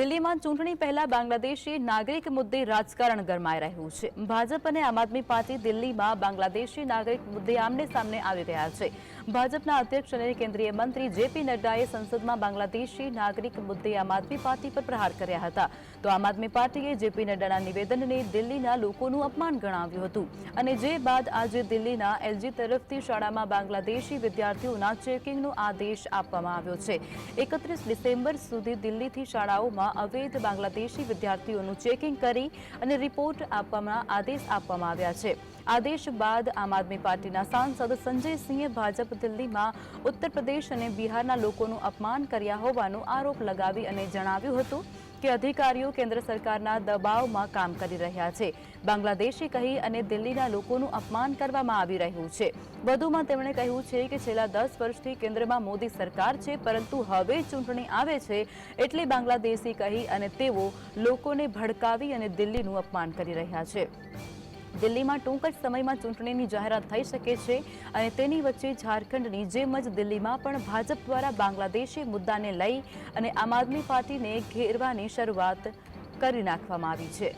દિલ્હીમાં ચૂંટણી પહેલા બાંગ્લાદેશી નાગરિક મુદ્દે રાજકારણ ગરમાઈ રહ્યું છે. ભાજપ અને આમ આદમી પાર્ટી દિલ્હીમાં બાંગ્લાદેશી નાગરિક મુદ્દે આમને સામને આવી રહ્યા છે. ભાજપના અધ્યક્ષ અને કેન્દ્રીય મંત્રી જેપી નડ્ડાએ સંસદમાં બાંગ્લાદેશી નાગરિક મુદ્દે આમ આદમી પાર્ટી પર પ્રહાર કર્યા હતા. તો આમ આદમી પાર્ટીએ જેપી નડ્ડાના નિવેદનને દિલ્હીના લોકોનું અપમાન ગણાવ્યું હતું. અને જે બાદ આજે દિલ્હીના એલજી તરફથી શાળામાં બાંગ્લાદેશી વિદ્યાર્થીઓના ચેકિંગનો આદેશ આપવામાં આવ્યો છે. એકત્રીસ ડિસેમ્બર સુધી દિલ્હીથી શાળાઓમાં અવૈધ બાંગ્લાદેશી વિદ્યાર્થીઓનું ચેકિંગ કરી અને રિપોર્ટ આપવામાં આદેશ આપવામાં આવ્યા છે. આદેશ બાદ આમ આદમી પાર્ટીના સાંસદ સંજય સિંહે ભાજપ દિલ્હીમાં ઉત્તર પ્રદેશ અને બિહારના લોકોનું અપમાન કર્યા હોવાનો આરોપ લગાવી અને જણાવ્યું હતું કે અધિકારીઓ કેન્દ્ર સરકારના દબાવમાં કામ કરી રહ્યા છે. બાંગ્લાદેશી કહી અને દિલ્હીના લોકોનું અપમાન કરવામાં આવી રહ્યું છે. વધુમાં તેમણે કહ્યું છે કે છેલ્લા દસ વર્ષથી કેન્દ્રમાં મોદી સરકાર છે, પરંતુ હવે ચૂંટણી આવે છે એટલે બાંગ્લાદેશી કહી અને તેઓ લોકોને ભડકાવી અને દિલ્હીનું અપમાન કરી રહ્યા છે. દિલ્હીમાં ટૂંક જ સમયમાં ચૂંટણીની જાહેરાત થઈ શકે છે અને તેની વચ્ચે ઝારખંડની જેમ જ દિલ્હીમાં પણ ભાજપ દ્વારા બાંગ્લાદેશી મુદ્દાને લઈ અને આમ આદમી પાર્ટીને ઘેરવાની શરૂઆત કરી નાખવામાં આવી છે.